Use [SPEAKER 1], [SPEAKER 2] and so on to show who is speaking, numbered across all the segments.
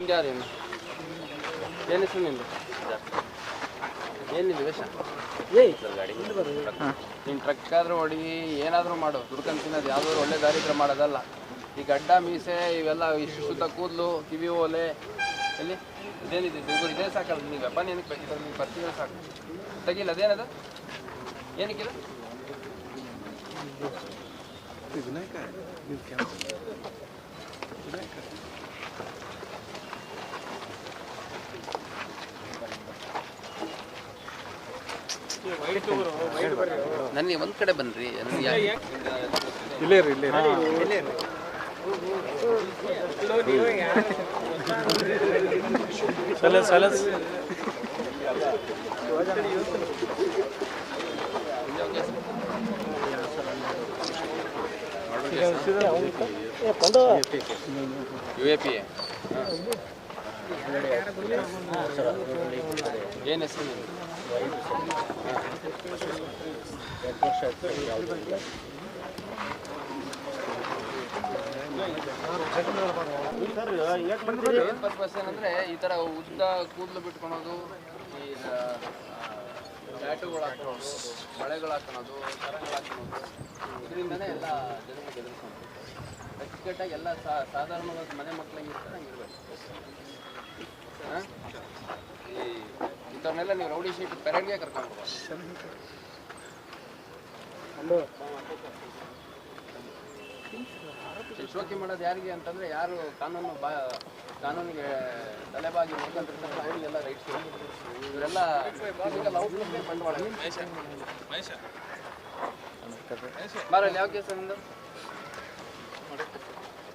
[SPEAKER 1] ಯಾರೇನು ಏನು ಹೆಸರು ನಿಂದು ಏನಿದೆ ವೇಷ. ನೀನು ಟ್ರಕ್ ಆದ್ರೂ ಹೊಡಿ ಏನಾದರೂ ಮಾಡು. ದುಡ್ಕೊಂಡು ತಿನ್ನೋದು ಯಾವ್ದಾದ್ರು ಒಳ್ಳೆ ದಾರಿದ್ರ ಮಾಡೋದಲ್ಲ. ಈ ಗಡ್ಡ ಮೀಸೆ ಇವೆಲ್ಲ ಇಷ್ಟು ಸುತ್ತ ಕೂದಲು ಕಿವಿ ಓಲೆ. ಎಲ್ಲಿ? ಇದೇನಿದೆ? ಇದು ಇದೇ ಸಾಕಲ್ಲ ನೀವು ವೆಪನ್ ಏನಕ್ಕೆ ಬೇಕಿದ್ರೆ ನೀವು ಬರ್ತೀವಿ ಸಾಕು. ತೆಗಿಲ್ಲ ಅದೇನದು? ಏನಕ್ಕಿದೆ ನನಗೆ ಒಂದು ಕಡೆ ಯಾ-
[SPEAKER 2] ಇಲ್ಲೇ ರೀ ಇಲ್ಲೇ
[SPEAKER 1] ಯು ಎ ಪಿ ಏನು ಹೆಸರು? ಪರ್ಪಸ್ ಏನಂದ್ರೆ ಈ ತರ ಉದ್ದ ಕೂದಲು ಬಿಟ್ಕೊಳೋದು, ಈ ಟ್ಯಾಟುಗಳು ಹಾಕೊಳ್ಳೋದು ಬಳೆಗಳು ಹಾಕೊಳ್ಳೋದು ಸರಗಳು ಹಾಕೊಳ್ಳೋದು ಇದರಿಂದನೇ ಎಲ್ಲ ಜನರು ಬೆದರಿಸ್ಕೊಂಡು ಅಚ್ಚುಕಟ್ಟಾಗಿ ಎಲ್ಲ ಸಾಧಾರಣವಾದ ಮನೆ ಮಕ್ಕಳಿಗೆ ಇರ್ತಾರೆ ಹಂಗೆ ಇರ್ಬೇಕು ಈ ಇಂಥವ್ರನ್ನೆಲ್ಲ ನೀವು ರೌಡಿ ಶೀಟ್ ಪೆರಡ್ಗೆ ಕರ್ಕೊಂಡು ಶೋಕಿ ಮಾಡೋದು ಯಾರಿಗೆ ಅಂತಂದ್ರೆ ಯಾರು ಕಾನೂನು ಬಾ ಕಾನೂನಿಗೆ ತಲೆಬಾಗಿ ನೋಡ್ಕೊಂಡಿರ್ತಾರೆ ಅವರಿಗೆಲ್ಲ ರೈಟ್ಸ್ ಇವರೆಲ್ಲ ಫಿಸಿಕಲ್ ಔಟ್ಲುಕ್ ಬಂಡವಾಳ. ಬಾರಲ್ಲಿ ಯಾವ ಕೇಸ್ ನಿಂದು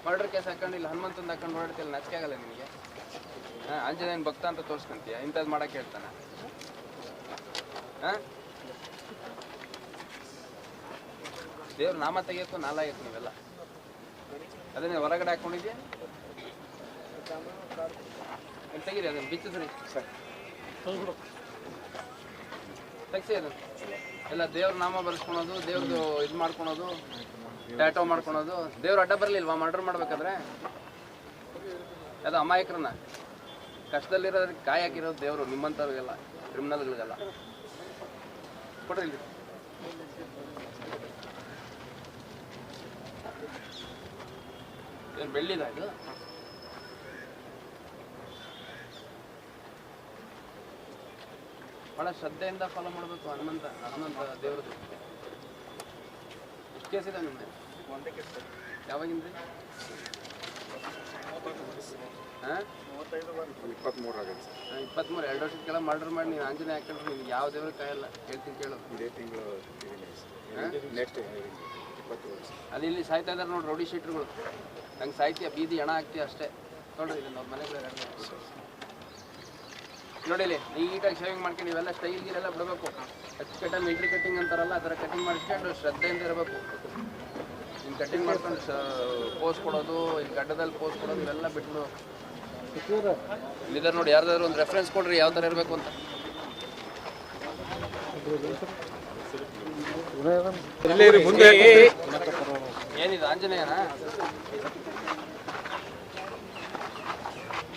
[SPEAKER 1] ಮರ್ಡರ್ ಕೇಸ್ ಹಾಕೊಂಡು ಇಲ್ಲಿ ಹನುಮಂತಂದು ಹಾಕೊಂಡು ಓಡಾಡ್ತಿಲ್ಲ ನಾಚಿಕೆ ಆಗಲ್ಲ ನಿನಗೆ. ಹಾಂ ಆಂಜನೇಯನ ಭಕ್ತ ಅಂತ ತೋರಿಸ್ಕೊಂತೀಯ? ಇಂಥದ್ದು ಮಾಡಕ್ಕೆ ಹೇಳ್ತಾನೆ. ಹಾಂ? ದೇವ್ರ ನಾಮ ತೆಗಿಯೋಕ್ಕೂ ನಾಲಾಗಿತ್ತು ನೀವೆಲ್ಲ. ಅದನ್ನೇ ಹೊರಗಡೆ ಹಾಕೊಂಡಿದ್ಯಾ? ಇಲ್ಲಿ ತೆಗೀರಿ, ಅದನ್ನು ಬಿಚ್ಚಿಸ್ರಿ. ತೆಗ್ಸಿ ಅದನ್ನು. ಎಲ್ಲ ದೇವ್ರ ನಾಮ ಬರ್ಸ್ಕೊಳೋದು ದೇವ್ರದ್ದು ಇದು ಮಾಡ್ಕೊಳೋದು. ಟ್ಯಾಟೋ ಮಾಡ್ಕೊಳೋದು. ದೇವ್ರ ಅಡ್ಡ ಬರಲಿಲ್ವಾ? ಮರ್ಡರ್ ಮಾಡ್ಬೇಕಾದ್ರೆ? ಅದು ಅಮಾಯಕರನ್ನ. ಕಷ್ಟದಲ್ಲಿರೋದ್ರಿಗೆ ಕಾಯಿ ಹಾಕಿರೋದು ದೇವರು, ನಿಮ್ಮಂಥವ್ರಿಗೆಲ್ಲ, ಕ್ರಿಮಿನಲ್ಗಳಿಗೆಲ್ಲ. ಕೊಡ್ರಿ ಏನು ಬೆಳ್ಳಿದ ಇದು? ಭಾಳ ಶ್ರದ್ಧೆಯಿಂದ ಫಾಲೋ ಮಾಡಬೇಕು ಹನುಮಂತ ಹನುಮಂತ ದೇವ್ರದ್ದು. ಎಷ್ಟು ಕೇಸಿದೆ ನಿಮ್ಮ ಯಾವಾಗಿಂದ?
[SPEAKER 2] ಇಪ್ಪತ್ತ್ಮೂರು ಆಗುತ್ತೆ ಸರ್.
[SPEAKER 1] ಇಪ್ಪತ್ತ್ಮೂರು ಎರಡು ವರ್ಷದ ಕೆಳಗೆ ಮರ್ಡರ್ ಮಾಡಿ ನೀವು ಆಂಜನೇಯ ಹಾಕೊಂಡ್ರೆ ನಿಮ್ಗೆ ಯಾವ ದೇವ್ರ ಕಾಯಲ್ಲ ಹೇಳ್ತೀನಿ ಕೇಳು.
[SPEAKER 2] ಇದೇ ತಿಂಗಳು ನೆಕ್ಸ್ಟ್ ಇಪ್ಪತ್ತು
[SPEAKER 1] ಅಲ್ಲಿ ಇಲ್ಲಿ ಸಾಯ್ತಾ ಇದಾರೆ ನೋಡಿ ರೌಡಿ ಶೀಟ್ರುಗಳು. ನಂಗೆ ಸಾಯ್ತಿಯ ಬೀದಿ ಹಣ ಹಾಕ್ತೀವಿ ಅಷ್ಟೇ. ನೋಡ್ರಿ ಇದನ್ನ ಅವ್ರ ಮನೆಗಳು ನೋಡಿ ಇಲ್ಲಿ ನೀಟಾಗಿ ಶೇವಿಂಗ್ ಮಾಡ್ಕೊಂಡು ಇವೆಲ್ಲ ಸ್ಟೈಲ್ ಗೀರೆಲ್ಲ ಬಿಡಬೇಕು. ಅಚ್ಚುಕಟ್ಟಾಗಿ ಮಿಲ್ಟ್ರಿ ಕಟ್ಟಿಂಗ್ ಅಂತಾರಲ್ಲ ಆ ಥರ ಕಟ್ಟಿಂಗ್ ಮಾಡಿಸ್ಕೊಂಡು ಶ್ರದ್ಧೆಯಿಂದ ಇರಬೇಕು. ಇನ್ನು ಕಟ್ಟಿಂಗ್ ಮಾಡ್ಕೊಂಡು ಪೋಸ್ ಕೊಡೋದು ಇಲ್ಲಿ ಗಡ್ಡದಲ್ಲಿ ಪೋಸ್ ಕೊಡೋದು ಇವೆಲ್ಲ ಬಿಟ್ಟು ಇಲ್ಲಿದ್ದಾರೆ ನೋಡಿ ಯಾರ್ದಾದ್ರು ಒಂದು ರೆಫರೆನ್ಸ್ ಕೊಡ್ರಿ ಯಾವ ಥರ ಇರಬೇಕು ಅಂತ. ಏನಿದೆ ಆಂಜನೇಯನ?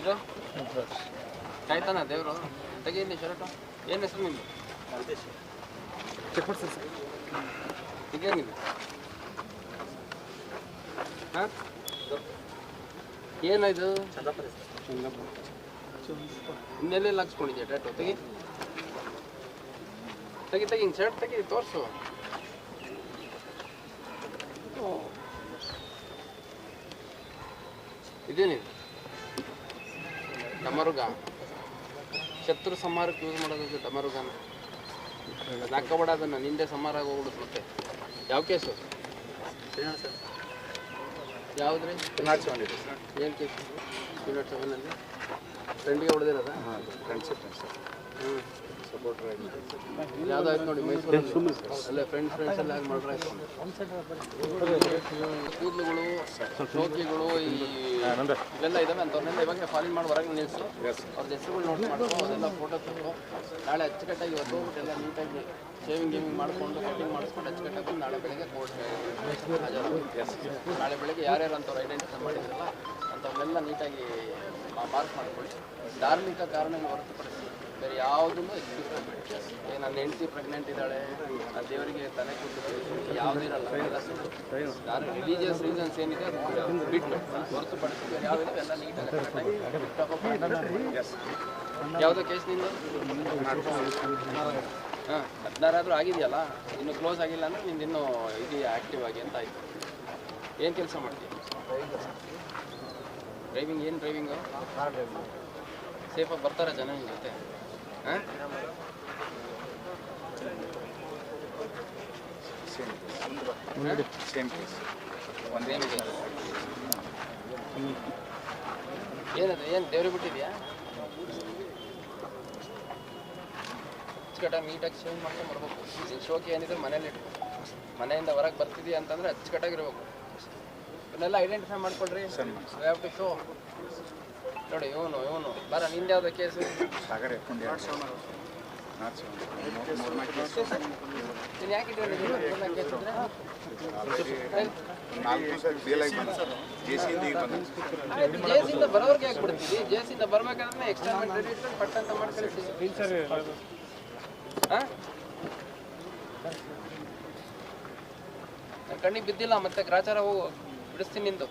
[SPEAKER 1] ಇದು? ಕಾಯ್ತಾನ ದೇವರು? ತೆಗೀನಿ ಶರ್ಟು. ಏನು ಹೆಸರು ನಿಮ್ಮದು
[SPEAKER 2] ಚೆಕ್ ಮಾಡ್ಸಿ ಸರ್.
[SPEAKER 1] ಇದೇನಿದೆ? ಹಾಂ? ಏನಿದು ಇನ್ನೆಲ್ಲೆಲ್ಲ ಹಾಕ್ಸ್ಕೊಂಡಿದ್ಯಾ ತೆಗಿ. ತೆಗಿ ತೆಗಿ ಶರ್ಟ್ ತೆಗಿ, ತೋರಿಸು. ಇದೇನಿ ಡಮರುಗ. ಶತ್ರು ಸಂಹಾರಕ್ಕೆ ಯೂಸ್ ಮಾಡೋದು ಡಮರುಗನ. ಅದು ಹಾಕೋಬೇಡ ಅದನ್ನು. ನಿಂದೆ ಸಂಹಾರ ಆಗೋಗ್ಬಿಡುತ್ತೆ ಮತ್ತೆ. ಯಾವ ಕೇಸು ಯಾವುದ್ರಿ?
[SPEAKER 2] Not seven sir.
[SPEAKER 1] ಏನು ಕೇಸು ಯೂನಿಟ್ ಸೆವೆನಲ್ಲಿ ಫ್ರೆಂಡಿಗೆ ಹೊಡೆದಿರೋದ?
[SPEAKER 2] ಹಾಂ ಸರ್
[SPEAKER 1] ಹ್ಞೂ
[SPEAKER 2] ಸಪೋರ್ಟರ್
[SPEAKER 1] ಆಯ್ತು ನೋಡಿ ಮೈಸೂರು ಅಲ್ಲೇ ಫ್ರೆಂಡ್ಸ್ ಫ್ರೆಂಡ್ಸ್ ಎಲ್ಲ ಆಗಿ ಮಾಡ್ರೆ ಕೂದಲುಗಳು ಶೋಕಿಗಳು ಈ ಇವೆಲ್ಲ ಇದಾವೆ ಅಂಥವ್ರನ್ನೆಲ್ಲ ಇವಾಗ ಫಾಲಿನ್ ಮಾಡಿ ಹೊರಗೆ ನಿಲ್ಲಿಸು. ಅವ್ರದ್ದು ಹೆಸರುಗಳು ನೋಟ್ ಮಾಡ್ಕೊಂಡು ಅದೆಲ್ಲ ಫೋಟೋ ತೆಗೆದು ನಾಳೆ ಅಚ್ಚುಕಟ್ಟಾಗಿ ಇವತ್ತು ಹೋಗ್ಬಿಟ್ಟು ಎಲ್ಲ ನೀಟಾಗಿ ಶೇವಿಂಗ್ ಗೇವಿಂಗ್ ಮಾಡಿಕೊಂಡು ಕಟಿಂಗ್ ಮಾಡಿಸ್ಕೊಂಡು ಅಚ್ಚುಕಟ್ಟಾಗಿ ಬಂದು ನಾಳೆ ಬೆಳಗ್ಗೆ ಕೋರ್ಟ್ ನಾಳೆ ಬೆಳಗ್ಗೆ ಯಾರ್ಯಾರು ಅಂತವ್ರು ಐಡೆಂಟಿಫೈ ಮಾಡಿದ್ರಲ್ಲ ಅಂಥವ್ರನ್ನೆಲ್ಲ ನೀಟಾಗಿ ಮಾರ್ಕ್ ಮಾಡ್ಕೊಳ್ಳಿ. ಧಾರ್ಮಿಕ ಕಾರಣಗಳು ಹೊರತುಪಡಿಸಿ ಬೇರೆ ಯಾವುದನ್ನು ಎಕ್ಸ್ಕ್ಯೂಸ್ ನನ್ನ ಹೆಂಡತಿ ಪ್ರೆಗ್ನೆಂಟ್ ಇದ್ದಾಳೆ, ಆ ದೇವರಿಗೆ ತಲೆ ಕೊಟ್ಟು ಯಾವುದಿರಲ್ಲ ಇರಲ್ಲ. ಯಾರು ರಿಲೀಜಿಯಸ್ ರೀಸನ್ಸ್ ಏನಿದೆ ಬಿಟ್ಟು ಹೊರತುಪಡಿಸಿ ಬೇರೆ ಯಾವುದಿದೆ ಎಲ್ಲ ನೀಟಾಗಿ ಯಾವುದೋ ಕೇಸ್ ನಿಂದು? ಹಾಂ, ಹದಿನಾರಾದರೂ ಆಗಿದೆಯಲ್ಲ, ಇನ್ನು ಕ್ಲೋಸ್ ಆಗಿಲ್ಲ ಅಂದರೆ ನಿಂದು ಇನ್ನೂ ಇದು ಆ್ಯಕ್ಟಿವ್ ಆಗಿ ಅಂತ ಆಯ್ತು. ಏನು ಕೆಲಸ ಮಾಡ್ತೀವಿ ಡ್ರೈವಿಂಗ್ ಏನು ಡ್ರೈವಿಂಗು ಸೇಫಾಗಿ ಬರ್ತಾರೆ ಜನ ನಿಮ್ಮ ಜೊತೆ?
[SPEAKER 2] ಸೇಮ್ ಕೇಸ್ ಒಂದೇ
[SPEAKER 1] ಏನದು ಏನು ದೇವ್ರಿಗೆ ಬಿಟ್ಟಿದ್ಯಾ ಅಚ್ಚುಕಟ್ಟಾಗಿ ನೀಟಾಗಿ ಚೇಂಜ್ ಮಾಡ್ಕೊಂಡು ಬರ್ಬೇಕು ಶೋಕಿ ಏನಿದ್ರೆ ಮನೇಲಿ ಇಟ್ಕೊ ಮನೆಯಿಂದ ಹೊರಗೆ ಬರ್ತಿದ್ಯಾ ಅಂತಂದರೆ ಅಚ್ಚುಕಟ್ಟಾಗಿರ್ಬೇಕು ಇವನ್ನೆಲ್ಲ ಐಡೆಂಟಿಫೈ ಮಾಡ್ಕೊಳ್ರಿ. ಹ್ಯಾವ್ ಟು ಶೋ ನೋಡಿ ಇವನು ಇವನು. ಬರ ನಿಂದ ಯಾವ್ದು ಕೇಸು
[SPEAKER 2] ಸಾಗರ ಎತ್ಕೊಂಡು
[SPEAKER 1] ನೀನು ಯಾಕೆ
[SPEAKER 2] ಜೆ ಸಿಯಿಂದ ಈಗ ಬಂದ.
[SPEAKER 1] ಜೇಸಿಂದ ಬರೋರ್ಗೆ ಯಾಕೆ ಬಿಡ್ತೀವಿ ಜೇಸಿಂದ ಬರ್ಬೇಕಾದ್ರೆ ಎಕ್ಸ್ಟರ್ಮೆಂಟ್ ರೆಡಿ ಇಟ್ಕೊಂಡು ಪಟ್ ಅಂತ ಮಾಡಿ ಕಳಿಸ್ತೀವಿ ಹಾಂ ಕಣ್ಣಿಗೆ ಬಿದ್ದಿಲ್ಲ ಮತ್ತೆ ಗ್ರಾಚಾರ ಹೋಗು ಬಿಡಿಸ್ತೀನಿ ನಿಂದು.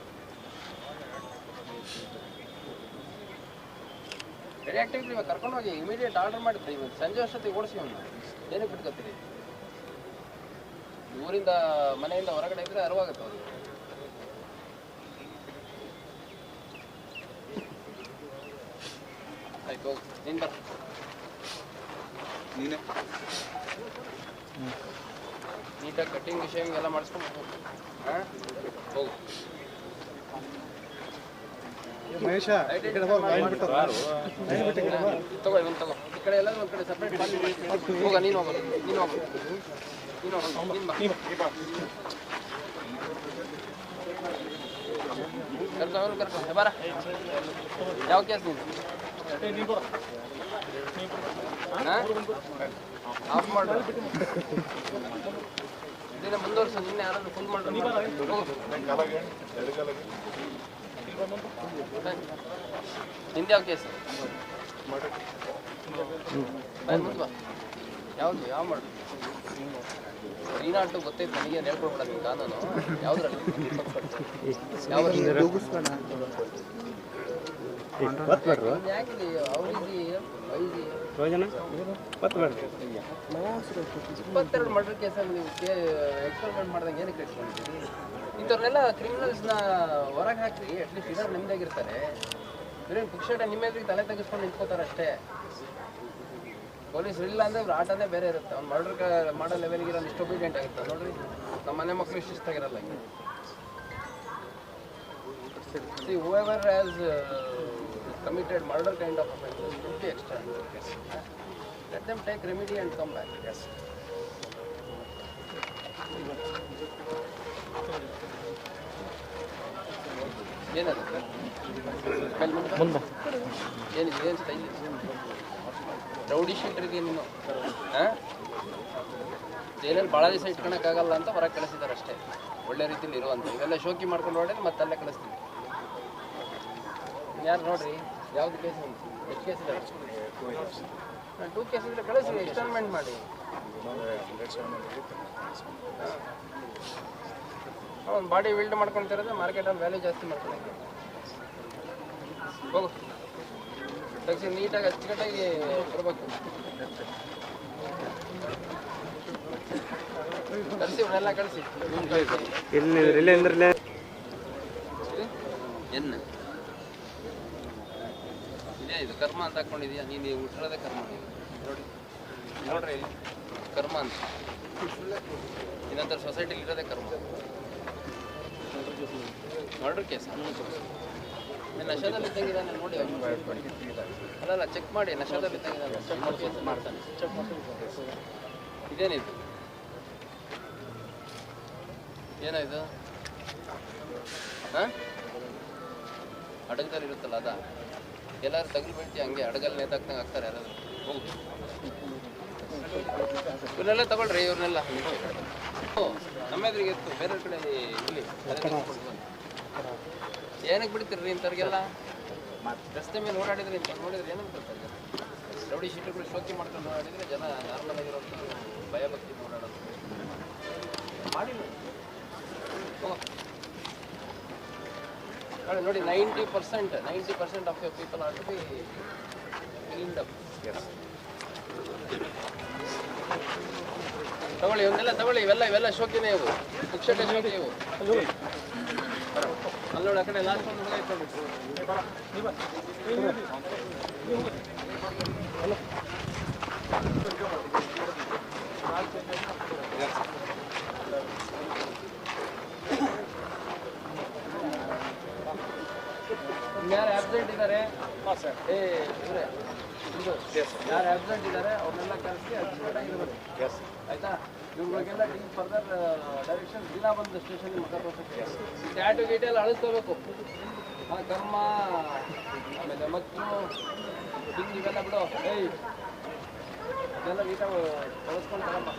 [SPEAKER 1] ರೆಡಿ ಆಗ್ತೀವಿ ಇವಾಗ ಕರ್ಕೊಂಡು ಹೋಗಿ ಇಮಿಡಿಯೇಟ್ ಆರ್ಡರ್ ಮಾಡಿದ್ರಿ ಇವತ್ತು ಸಂಜೆ ಅಷ್ಟೊತ್ತಿಗೆ ಓಡಿಸಿ ಅವನು. ಏನಕ್ಕೆ ಬಿಟ್ಕೋತೀರಿ? ಊರಿಂದ ಮನೆಯಿಂದ ಹೊರಗಡೆ ಇದ್ರೆ ಅರಿವಾಗುತ್ತೆ ಅವ್ರಿಗೆ. ಆಯ್ತು ಹೋಗು. ನೀನು ಬರ
[SPEAKER 2] ನೀನೇ?
[SPEAKER 1] ನೀಟಾಗಿ ಕಟ್ಟಿಂಗ್ ಶೇವಿಂಗ್ ಎಲ್ಲ ಮಾಡಿಸ್ಕೊಂಡು ಹೋಗು.
[SPEAKER 3] ಮಹೇಶ
[SPEAKER 1] ತಗೋ ಈ ಕಡೆ ಎಲ್ಲ ಒಂದು ಕಡೆ ಸಪ್ರೇಟ್ ಮಾಡಿ. ಹೋಗ ನೀನು ಹೋಗು ನೀನು ಹೋಗು. ನೀನು ಹೋಗು ನೀನು ಬಾ. ಕರ್ಕೊ ಅವ್ರು ಕರ್ಕೊ. ಏ, ಬಾರ. ಯಾವ ಕೇಸ್ ನೀನು? ಆಫ್ ಮಾಡು. ಇದನ್ನ ಮುಂದುವರ್ಸು ನಿನ್ನೆ ಯಾರನ್ನು ಫುಲ್ ಮಾಡ್ರು ಹೋಗು ನಿಂದು ಯಾವ ಕೇಸ್? ಯಾವುದು ಯಾವ ಮಾಡು ರೀನಾಟು ಗೊತ್ತೈತೆ ನನಗೆ ಹೇಳ್ಕೊಡ್ಬೇಡ ನಿನ್ ಕಾನೂನು ಯಾವ್ದ್ರಲ್ಲಿ? ಯಾವ ಯಾಕಿದೆ ಅವ್ರಿಗೆ ಐದು ಇಪ್ಪತ್ತೆರಡು ಮರ್ಡರ್ ಕೇಸಲ್ಲಿ ನೀವು ಎಕ್ಸ್ಪೆರಿಮೆಂಟ್ ಮಾಡ್ದಂಗೆ ಏನಕ್ಕೆ ಇಟ್ಕೊಂಡಿದ್ದೀರಿ? ಇಂಥವ್ರನ್ನೆಲ್ಲ ಕ್ರಿಮಿನಲ್ಸ್ನ ಹೊರಗೆ ಹಾಕಿ ಅಟ್ಲೀಸ್ಟ್ ಇರೋರು ನೆಮ್ಮದಿಯಾಗಿರ್ತಾರೆ. ಬರೀ ಪುಕ್ಷಟ ನಿಮ್ಮ ಎದುರಿಗೆ ತಲೆ ತೆಗೆಸ್ಕೊಂಡು ನಿಂತ್ಕೋತಾರೆ ಅಷ್ಟೇ. ಪೊಲೀಸ್ ಇಲ್ಲ ಅಂದ್ರೆ ಅವ್ರ ಆಟನೇ ಬೇರೆ ಇರುತ್ತೆ. ಅವ್ನು ಮರ್ಡರ್ ಮಾಡೋ ಲೆವೆಲ್ಗೆ ಇರೋ ಇಷ್ಟು ಒಬಿಡಿಯಂಟ್ ಆಗಿರ್ತಾರೆ ನೋಡ್ರಿ. ನಮ್ಮ ಮನೆ ಮಕ್ಕಳು ಶಿಸ್ತಾಗಿರಲ್ಲ ಹಿಂಗೆ. See, whoever committed murder kind of offenses should be extradited. Let them take remedy and come back. Yes. ಏನದು ಏನಿದೆ ಏನು ಸ್ಟೈಲ್ ರೌಡಿ ಶೀಟ್ರಿಗೆ ನೀನು ಹಾಂ ಜೈಲಲ್ಲಿ ಭಾಳ ದಿವಸ ಇಟ್ಕೊಳಕ್ಕಾಗಲ್ಲ ಅಂತ ಹೊರಗೆ ಕಳಿಸಿದ್ದಾರೆ ಅಷ್ಟೇ ಒಳ್ಳೆ ರೀತಿಯಲ್ಲಿ ಇರುವಂತ ಇವೆಲ್ಲ ಶೋಕಿ ಮಾಡ್ಕೊಂಡು ಹೊಡೆದು ಮತ್ತೆ ಅಲ್ಲೇ ಕಳಿಸ್ತೀವಿ ಯಾರು ನೋಡ್ರಿ? ಯಾವ್ದು ಕೇಸ್ ಎಷ್ಟು ಕೇಸ್ ಇದೆ ಟೂ ಕೇಸ್ ಇದ್ರೆ ಕಳಿಸಿ ಎಕ್ಸ್ಟರ್ಮೆಂಟ್ ಮಾಡಿ. ಅವ್ನು ಬಾಡಿ ಬಿಲ್ಡ್ ಮಾಡ್ಕೊಂತಿರೋದು ಮಾರ್ಕೆಟಲ್ಲಿ ವ್ಯಾಲ್ಯೂ ಜಾಸ್ತಿ ಮಾಡ್ತಾರೆ ಹೋಗು. ತೆಗ್ಸಿ ನೀಟಾಗಿ ಅಚ್ಚುಕಟ್ಟಾಗಿ ಬರಬೇಕು ಕಳಿಸಿ ಇವನ್ನೆಲ್ಲ ಕಳಿಸಿ. ಎನ್ನ ಇದೇ ಇದು ಕರ್ಮ ಅಂತ ಹಾಕೊಂಡಿದ್ಯಾ? ನೀನು ಹುಟ್ಟಿರೋದೇ ಕರ್ಮ ನೀನು ನೋಡಿ. ನೋಡ್ರಿ ಕರ್ಮ ಅಂತ. ಇನ್ನೊಂಥರ ಸೊಸೈಟಿಲಿ ಇರೋದೇ ಕರ್ಮ. Murder case. ನಶದಲ್ಲಿ ಇದ್ದಂಗಿದ್ದಾನೆ ನೋಡಿ ಅಲ್ಲಲ್ಲ ಚೆಕ್ ಮಾಡಿ ನಶದಲ್ಲಿ ಇದ್ದಂಗಿದ್ದಾನೆ. ಮಾಡ್ತಾನೆ. ಇದೇನಿದು? ಏನಾಯ್ತು ಹಾಂ? ಅಡಗದಲ್ಲಿ ಇರುತ್ತಲ್ಲ ಅದ? ಎಲ್ಲರೂ ತಗಲು ಬಿಟ್ಟು ಹಂಗೆ ಹಡಗಲ್ಲಿ ನೇತಾಕ್ತಂಗೆ ಆಗ್ತಾರೆ ಯಾರಾದ್ರು ಹೋಗು. ಇವನ್ನೆಲ್ಲ ತಗೊಳ್ರಿ, ಇವ್ರನ್ನೆಲ್ಲ. ನಮ್ಮ ಎದುರಿಗೆ ಇತ್ತು ಬೇರೆ ಕಡೆ ಇಲ್ಲಿ. ಏನಕ್ಕೆ ಬಿಡ್ತೀರಿ ಇಂಥವ್ರಿಗೆಲ್ಲ ರಸ್ತೆ ಮೇಲೆ ಓಡಾಡಿದ್ರೆ ಇಂಥ ನೋಡಿದ್ರೆ ಏನಂತ ಗೊತ್ತಾಗ ರೌಡಿ ಶೀಟ್ಗಳು ಶೋಕಿ ಮಾಡ್ಕೊಂಡು ಓಡಾಡಿದ್ರೆ ಜನ ನಾರ್ಮಲ್ ಭಯಭಕ್ತಿ ಭಯ ಭಕ್ತಿ ಓಡಾಡೋದು ಮಾಡಿ ನೋಡಿ. Ninety percent ninety percent of your people are to be cleaned up ತಗೊಳ್ಳಿ ಇವನ್ನೆಲ್ಲ ತಗೊಳ್ಳಿ ಇವೆಲ್ಲ ಇವೆಲ್ಲ ಶೋಕಿನೇ ಇವು. ಶಿಕ್ಷಕ ಶೋಕಿ ಇವು. ಅಲ್ಲಿ ನೋಡಿ ಆ ಕಡೆ ಲಾಸ್ಟ್ ಒಂದು ಹುಡುಗ ಇಟ್ಕೊಂಡು ಏ ಇವ್ರೆ. ಇದು ಯಾರು ಆಬ್ಸೆಂಟ್ ಇದ್ದಾರೆ ಅವ್ರನ್ನೆಲ್ಲ ಕರೆಸಿ ಅರ್ಜೆಂಟ್ ಎಸ್ ಆಯ್ತಾ? ಇವ್ರಿಗೆಲ್ಲ ಡಿ ಫರ್ದರ್ ಡೈರೆಕ್ಷನ್ ದಿನ ಬಂದು ಸ್ಟೇಷನ್ ಮಗ ತೋರ್ಸಕ್ಕೆ ಟ್ಯಾಟು ಗೀಟು ಎಲ್ಲ ಅಳಿಸ್ಕೋಬೇಕು. ಆ ಕರ್ಮ ಆಮೇಲೆ ಮಕ್ಕಳು ಹಿಂಗೆ ಇವೆಲ್ಲ ಬಿಡು. ಏಯ್ ಇದೆಲ್ಲ ನೀಟಾಗಿ ಕಳಿಸ್ಕೊಂಡು ತಗೊಂಬ.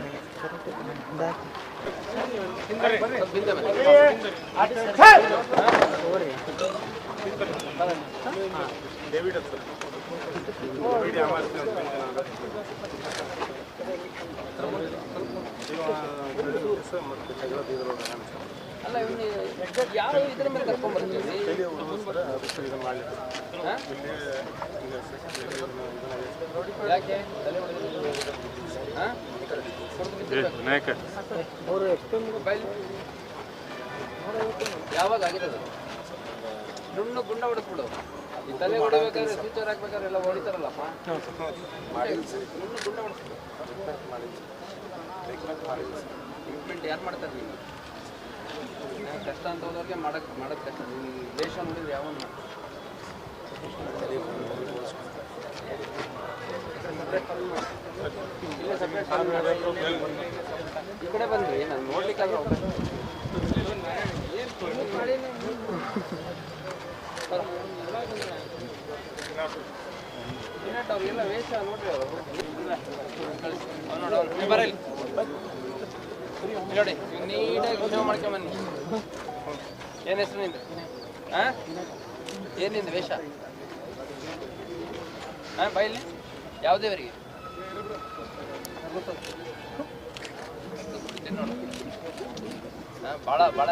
[SPEAKER 1] ಅಲ್ಲ ಇವ್ನು ಎಕ್ಸಾಕ್ಟ್ ಯಾವ ಇದ್ರ ಮೇಲೆ ಕರ್ಕೊಂಡ್ ಬರ್ತೀವಿ
[SPEAKER 2] ಇಲ್ಲಿ ಹುಡುಗರು ಅದಕ್ಕೆ ಇದನ್ನು ಮಾಡಲಿಕ್ಕೆ
[SPEAKER 1] ಹಾ?
[SPEAKER 2] ಇಲ್ಲಿ ಇದನ್ನ
[SPEAKER 1] ಯಾಕೆ. ಯಾವಾಗ ಆಗಿದೆ ನುಣ್ಣು ಗುಂಡ ಹೊಡೆದ್ಬಿಡು ತಲೆ ಹೊಡಿಬೇಕಾದ್ರೆ ಫ್ಯೂಚರ್ ಹಾಕ್ಬೇಕಾದ್ರೆ ಎಲ್ಲ ಹೊಡಿತಾರಲ್ಲಪ್ಪ ಇಂಪ್ಲಿಮೆಂಟ್ ಯಾರು ಮಾಡ್ತಾರೆ ನೀವು ಕಷ್ಟ ಅಂತ ಹೋದವ್ರಿಗೆ ಮಾಡಕ್ ಮಾಡಕ್ ಕಷ್ಟ ನೀವು ದೇಶ ನೋಡಿದ್ರೆ separate ಈ ಕಡೆ ಬಂದ್ರಿ ನಾನು ನೋಡ್ಲಿಕ್ಕಾದ್ರೆ ಅವಕಾಶ ಬರಲಿ ಬಹಳ ನೀಟಾಗಿ ಸೇವೆ ಮಾಡ್ಕೊಂಬನ್ನಿ ಏನು ಹೆಸರು ನಿಂದು ಹಾಂ ಏನು ನಿಂದು ವೇಷ ಹಾಂ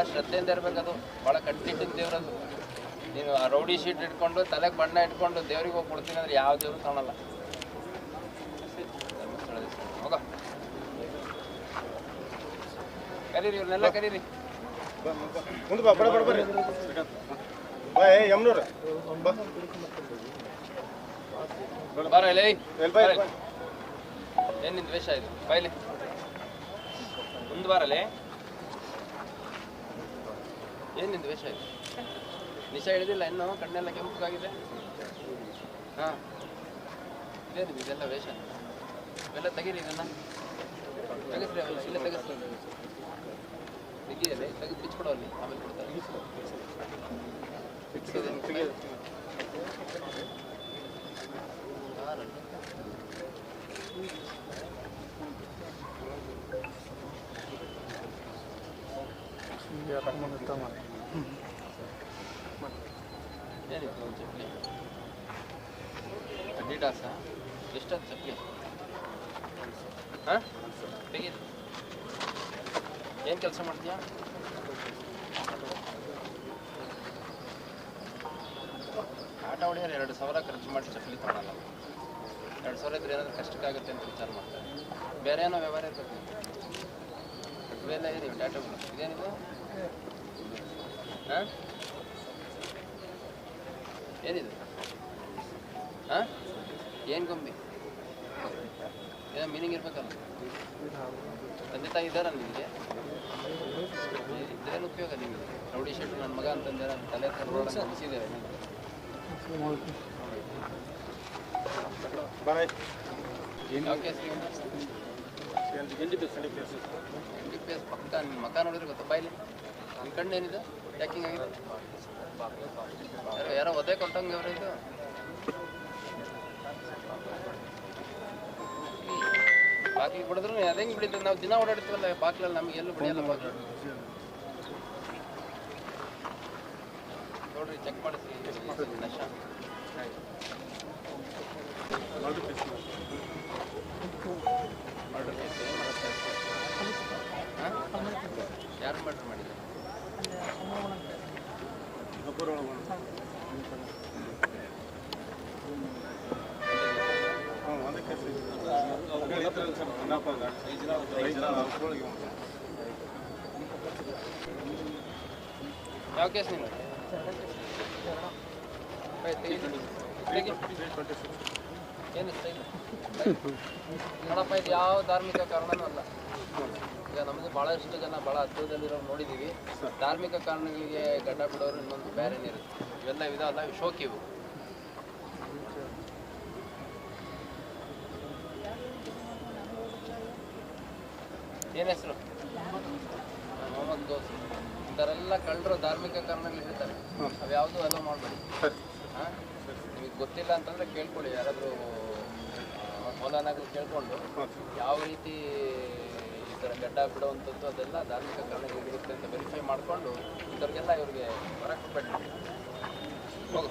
[SPEAKER 1] ಶ್ರದ್ಧೆಯಿಂದ ಭಾಳ ದೇವ್ರದು ನೀನು ಆ ರೌಡಿ ಶೀಟ್ ಇಟ್ಕೊಂಡು ತಲೆಗೆ ಬಣ್ಣ ಇಟ್ಕೊಂಡು ದೇವ್ರಿಗೆ ಹೋಗಿ ಕೊಡ್ತೀನಿ ಅಂದ್ರೆ ಯಾವ ದೇವ್ರು ಕಾಣಲ್ಲ. ಹೋಗ. ಕರೀರಿ ಇವ್ರನ್ನೆಲ್ಲ ಕರೀರಿ.
[SPEAKER 2] ಮುಂದೆ ಬಾ ಬಡ ಬಡ ಬರ್ರಿ ಬಾ ಏ ಯಮ್ನೂರು. ಬಾ.
[SPEAKER 1] ಬಾರ ಇಲ್ಲಿ ಏನ್ ನಿನ್ ದ್ವೇಷ ಇದು? ಬೈಲಿ ಮುಂದೆ ಬಾರಲೆ ಏನ್ ನಿನ್ ದ್ವೇಷ ಇದು? ನಿಶಾ ಹಿಡಿದಿಲ್ಲ ಇನ್ನು, ಕಣ್ಣೆಲ್ಲ ಕೆಂಪಗಾಗಿದೆ. ಹಾ. ಇದೇನು ಇದೆಲ್ಲ ವೇಷ. ಇವೆಲ್ಲ ತೆಗೀರಿ ಇದನ್ನ. ತೆಗಿಸ್ರಿ ಅವೆಲ್ಲ ಇಲ್ಲೇ ತೆಗಿಸ್ರಿ ತೆಗಿಯಲ್ಲಿ ತೆಗೆದು ಬಿಚ್ಕೊಡೋ ಅಲ್ಲಿ, ಆಮೇಲೆ ಕೊಡ್ತಾರೆ. ತೆಗಿಯೋದು ಏನಿತ್ತು ಚಪ್ಪಲಿ ಅಡ್ಡಿಡಾಸ ಎಷ್ಟೊತ್ತು ಚಪ್ಪಲಿ ಹಾಂ? ತೆಗೀರಿ ಏನು ಕೆಲಸ ಮಾಡ್ತೀಯಾ? ಆಟ ಹೊಡೆಯೋರು ಎರಡು ಸಾವಿರ ಖರ್ಚು ಮಾಡಿ ಚಪ್ಪಲಿ ತೊಗೊಳಲ್ಲ. ಎರಡು ಸಾವಿರ ಇದ್ರೆ ಏನಾದರೂ ಕಷ್ಟಕ್ಕಾಗುತ್ತೆ ಅಂತ ವಿಚಾರ ಮಾಡ್ತಾರೆ ಬೇರೆ ಏನೋ ವ್ಯವಹಾರ ಇರ್ಬೇಕು ಇವೆಲ್ಲ ಏನಿವೆ? ಡಾಟಾ ಇದೇನಿದು? ಹಾಂ? ಏನು ಗೊಂಬೆ ಏನೋ ಮೀನಿಂಗ್ ಇರ್ಬೇಕಲ್ಲ. ತಂದೆ ತಾಯಿ ಇದ್ದಾರ ನಿಮಗೆ? ಇದ್ರೇನು ಉಪಯೋಗ ನಿಮಗೆ? ರೌಡಿ ಶೆಟ್ಟು ನನ್ನ ಮಗ ಅಂತಂದ್ರೆ ನನ್ನ ತಲೆ ಪೇಸ್ ಪಕ್ಕ ನಿಮ್ಮ ಮಕ ನೋಡಿದ್ರೆ ಗೊತ್ತಾ ಬಾಯ್ಲಿ? ನನ್ನ ಕಣ್ಣು ಏನಿದೆ ಯಾಕಿಂಗ್ ಆಗಿದೆ? ಯಾರೋ ಯಾರೋ ಒದೆ ಕೊಟ್ಟಂಗೆ ಅವ್ರ ಇದು ಬಾಗಿಲು ಬಿಡಿದ್ರು ಅದು ಬಿಡಿದ್ರು? ನಾವು ದಿನ ಓಡಾಡ್ತೀವಲ್ಲ ಬಾಗಿಲಲ್ಲಿ ನಮಗೆ ಎಲ್ಲೂ ಬಿಡಿಯಲ್ಲ ಬಾಗಿಲು ನೋಡ್ರಿ ಚೆಕ್ ಮಾಡಿಸಿ ನಶ. ಯಾರು ಮರ್ಡರ್ ಮಾಡಿದ್ದಾರೆ ಯಾವ ಕೇಸ್ ನಿಮ್ದು ನೋಡಪ್ಪ ಇದು ಯಾವ ಧಾರ್ಮಿಕ ಕಾರಣನೂ ಅಲ್ಲ ಈಗ ನಮ್ಮದು ಭಾಳಷ್ಟು ಜನ ಭಾಳ ಹತ್ತಿರದಲ್ಲಿರೋ ನೋಡಿದ್ದೀವಿ ಧಾರ್ಮಿಕ ಕಾರಣಗಳಿಗೆ ಗಡ್ಡ ಬಿಡೋರು ಇನ್ನೊಂದು ಬೇರೆನೇ ಇರುತ್ತೆ ಇವೆಲ್ಲ ವಿಧ ಅಲ್ಲ ಶೋಕಿ ಏನು ಹೆಸರು ಮೊಹಮ್ಮದ್ ಗೌಸ್ ಇಂಥವರೆಲ್ಲ ಕಳ್ಳರು ಧಾರ್ಮಿಕ ಕಾರಣಗಳು ಹೇಳ್ತಾರೆ ಅವು ಅಲೋ ಮಾಡ್ಬೇಡಿ ಹಾಂ ನಿಮಗೆ ಗೊತ್ತಿಲ್ಲ ಅಂತಂದ್ರೆ ಕೇಳ್ಕೊಳ್ಳಿ ಯಾರಾದರೂ ಮೌಲಾನಾಗಳು ಕೇಳ್ಕೊಂಡು ಯಾವ ರೀತಿ ಈ ಥರ ಗಡ್ಡ ಬಿಡುವಂಥದ್ದು ಅದೆಲ್ಲ ಧಾರ್ಮಿಕ ಕಾರಣಗಳಿರುತ್ತೆ ಅಂತ ವೆರಿಫೈ ಮಾಡಿಕೊಂಡು ಇಂಥವ್ರಿಗೆಲ್ಲ ಇವ್ರಿಗೆ ಹೊರಗೆ ಬಿಟ್ಟು ಹೋಗು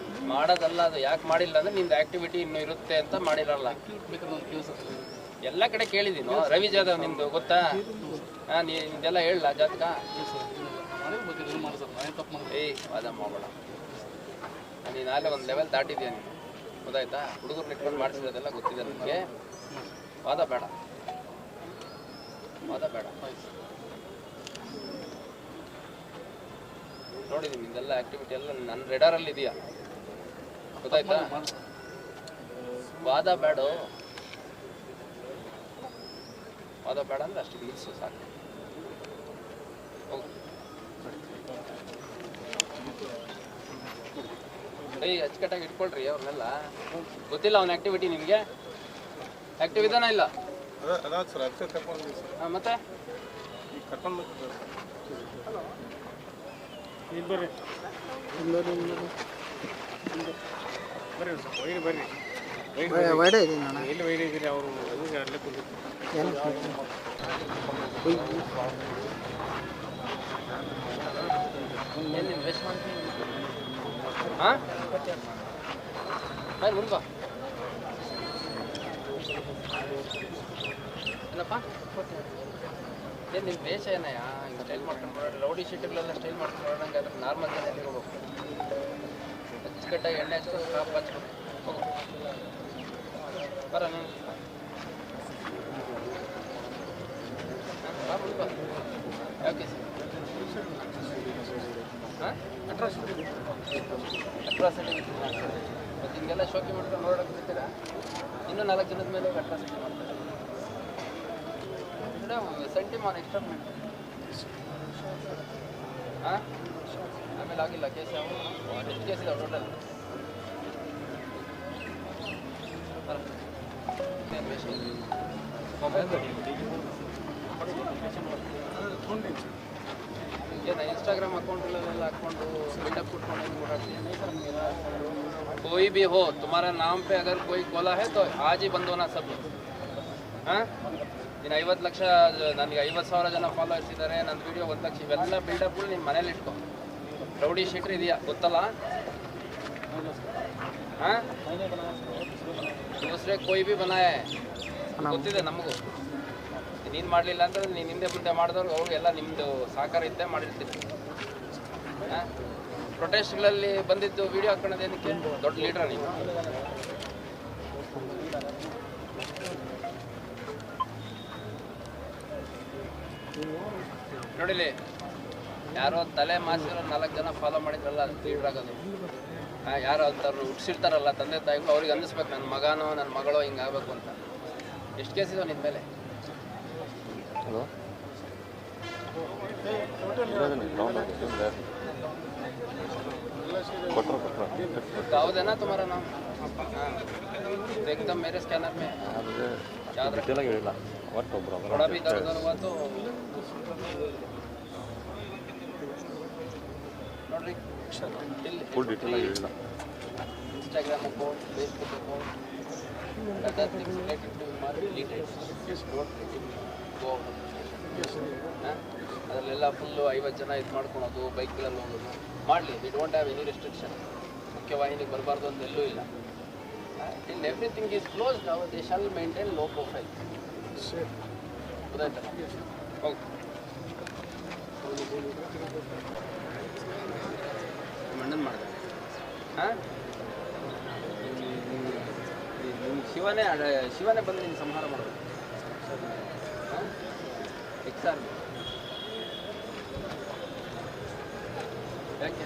[SPEAKER 1] ಮಾಡೋದಲ್ಲ ಅದು. ಯಾಕೆ ಮಾಡಿಲ್ಲ ಅಂದ್ರೆ ನಿಮ್ದು ಆಕ್ಟಿವಿಟಿ ಇನ್ನೂ ಇರುತ್ತೆ ಅಂತ ಮಾಡಿರಲ್ಲ. ಎಲ್ಲ ಕಡೆ ಕೇಳಿದೀನಿ ರವಿ ಜಾಧವ್ ನಿಮ್ದು ಗೊತ್ತಾ? ಹಾಂ ಇದೆಲ್ಲ ಹೇಳಲ್ಲ ಜಾತಕ? ಏಯ್, ವಾದ ಮಾಡೋಣ ನೀನು ನಾಳೆ ಒಂದು ಲೆವೆಲ್ ದಾಟಿದ್ಯಾ ನೀನು? ಗೊತ್ತಾಯ್ತಾ? ಹುಡುಗರು ಇಟ್ಕೊಂಡು ಮಾಡಿಸಿರೋದೆಲ್ಲ ಗೊತ್ತಿದೆ ನಿಮಗೆ. ವಾದ ಬೇಡ. ವಾದ ಬೇಡ. ನೋಡಿದ್ದೀನಿ ನಿಂದೆಲ್ಲ ಆಕ್ಟಿವಿಟಿ ಎಲ್ಲ ನನ್ನ ರೆಡಾರಲ್ಲಿ ಇದೆಯಾ? ಗೊತ್ತಾಯ್ತಾ? ವಾದ ಬೇಡ ವಾದ ಬೇಡ ಅಂದ್ರೆ ಅಷ್ಟು ಬೀಸು ಸಾಕು. ಏಯ್ ಅಚ್ಚುಕಟ್ಟಾಗಿ ಇಟ್ಕೊಳ್ರಿ ಅವ್ರನ್ನೆಲ್ಲ. ಗೊತ್ತಿಲ್ಲ ಅವನ ಆಕ್ಟಿವಿಟಿ ನಿಮಗೆ? ಆಕ್ಟಿವ್ ಇದಾನ ಇಲ್ಲ? ಮತ್ತೆ?
[SPEAKER 3] ಬರ್ರಿ. ಬರ್ರಿ ಸ್ವಲ್ಪ ವೈಡ್ ಬರ್ರಿ.
[SPEAKER 4] ವೈಡ ಇದೀನಿ ನಾನು
[SPEAKER 3] ಎಲ್ಲಿ ವೈಡ್ ಅವರು? ಅದಕ್ಕೆ ಅಲ್ಲೇ
[SPEAKER 1] ಹಾಂ ಏನಪ್ಪ? ಏನು ನಿಮ್ಮ ವೇಷ ಏನಯ್ಯ? ಹಿಂಗೆ ಸ್ಟೈಲ್ ಮಾಡ್ಕೊಂಡು ಲೌಡಿ ರೌಡಿ ಶೀಟ್ಗಳೆಲ್ಲ ಸ್ಟೈಲ್ ಮಾಡ್ಕೊಂಡು ಬರೋಣ ಅದ್ರ ನಾರ್ಮಲ್ ಜನ ಹೋಗ್ಬೇಕು ಅಚ್ಚುಕಟ್ಟಾಗಿ ಎಣ್ಣೆ ಹಚ್ಕೊಂಡು ಕಾಪ್ ಹಚ್ಕೊಂಡು ಬರ ಯಾವ ಕೇಸ್ ಹಾಂ? ಅಟ್ರಾಸಿಟಿ ಮತ್ತು ಹಿಂಗೆಲ್ಲ ಶೋಕಿ ಮಾಡ್ಕೊಂಡು ನೋಡೋಕೆ ಬಿಡ್ತೀರಾ ಇನ್ನೂ ನಾಲ್ಕು ಜನದ ಮೇಲೆ ಅಟ್ರಾಸಿಟಿ ಮಾಡ್ತಾರೆ ಸೆಂಟಿಮಾನ್ ಎಕ್ಸ್ಟ್ರಾ ಹಾಂ? ಆಮೇಲೆ ಆಗಿಲ್ಲ ಕೇಸ್ ಯಾವ ಎಷ್ಟು ಕೇಸ್ ಇದಾವೆ ಟೋಟಲ್ ಮೊಬೈಲ್ ಏನು इंस्टाग्राम ಅಕೌಂಟಲ್ಲೆಲ್ಲ ಹಾಕ್ಕೊಂಡು ಬಿಲ್ಡಪ್ ಕೊಟ್ಕೊಂಡು ಹೆಂಗೆ ಓಡಾಡ್ತೀನಿ कोई भी हो तुम्हारा नाम पे अगर कोई खोला है तो आज ही बंद होना सब ಹಾಂ ನೀನು ಐವತ್ತು ಲಕ್ಷ ನನಗೆ ಐವತ್ತು ಸಾವಿರ ಜನ ಫಾಲೋವರ್ಸ್ ಇದ್ದಾರೆ ನನ್ನ ವಿಡಿಯೋ ಒಂದು ಲಕ್ಷ ಇವೆಲ್ಲ ಬಿಲ್ಡಪ್ಗಳು ನಿನ್ನ ಮನೇಲಿ ಇಟ್ಕೊ ರೌಡಿ ಶೀಟ್ರ್ ಇದೆಯಾ? ಗೊತ್ತಲ್ಲ? ದೂಸರೆ ಕೊಯ್ ಬಿ ಬನಾಯ. ಗೊತ್ತಿದೆ ನಮಗೂ. ನೀನು ಮಾಡಲಿಲ್ಲ ಅಂದ್ರೆ ನೀನು ಹಿಂದೆ ಮುಂದೆ ಮಾಡಿದವ್ರು ಅವ್ರಿಗೆಲ್ಲ ನಿಮ್ಮದು ಸಹಕಾರ ಇದ್ದೇ ಮಾಡಿರ್ತೀರಿ. ಹಾಂ? ಪ್ರೊಟೆಸ್ಟ್ಗಳಲ್ಲಿ ಬಂದಿದ್ದು ವಿಡಿಯೋ ಏನಕ್ಕೆ? ದೊಡ್ಡ ಲೀಡ್ರ ನೀನು? ನೋಡಿಲಿ ಯಾರೋ ತಲೆ ಮಾಸಿರೋ ನಾಲ್ಕು ಜನ ಫಾಲೋ ಮಾಡಿದ್ರಲ್ಲ ಲೀಡ್ರ್ ಆಗೋದು ಹಾಂ ಯಾರೋ ಅಂಥವ್ರು ಹುಟ್ಸಿರ್ತಾರಲ್ಲ ತಂದೆ ತಾಯಿಗಳು ಅವ್ರಿಗೆ ಅನ್ನಿಸ್ಬೇಕು ನನ್ನ ಮಗನೋ ನನ್ನ ಮಗಳೋ ಹಿಂಗೆ ಆಗಬೇಕು ಅಂತ ಎಷ್ಟು ಕೇಸ್ ಇದಾವೆ ನಿನ್ನ ಮೇಲೆ
[SPEAKER 4] ಹಲೋ
[SPEAKER 1] दाऊद है ना तुम्हारा नाम हाँ तो एकदम मेरे स्कैनर में है। याद रखो थोड़ा भी दर्द हुआ तो ನೋಡ್ರಿ full detail Instagram account Facebook account other things related to more details go ಅದರಲ್ಲೆಲ್ಲ ಫುಲ್ಲು ಐವತ್ತು ಜನ ಇದು ಮಾಡ್ಕೊಳೋದು ಬೈಕ್ಗಳಲ್ಲಿ ಹೋಗೋದು ಮಾಡಲಿ we don't have any restriction ಮುಖ್ಯವಾಹಿನಿಗೆ ಬರಬಾರ್ದು ಅಂತ ಎಲ್ಲೂ ಇಲ್ಲ ಇನ್ ಎವ್ರಿಥಿಂಗ್ ಈಸ್ ಕ್ಲೋಸ್ ನಾವು they shall maintain low profile ಗೊತ್ತಾಯ್ತಲ್ಲ ಹೋಗಿ ಮಣ್ಣನ್ ಮಾಡಿದ ಹಾಂ ಶಿವನೇ ಅಡ- ಶಿವನೇ ಬಂದು ನಿಮ್ಗೆ ಸಂಹಾರ ಮಾಡೋದು ಹಾಂ ಎಕ್ಸಾರ್ ಯಾಕೆ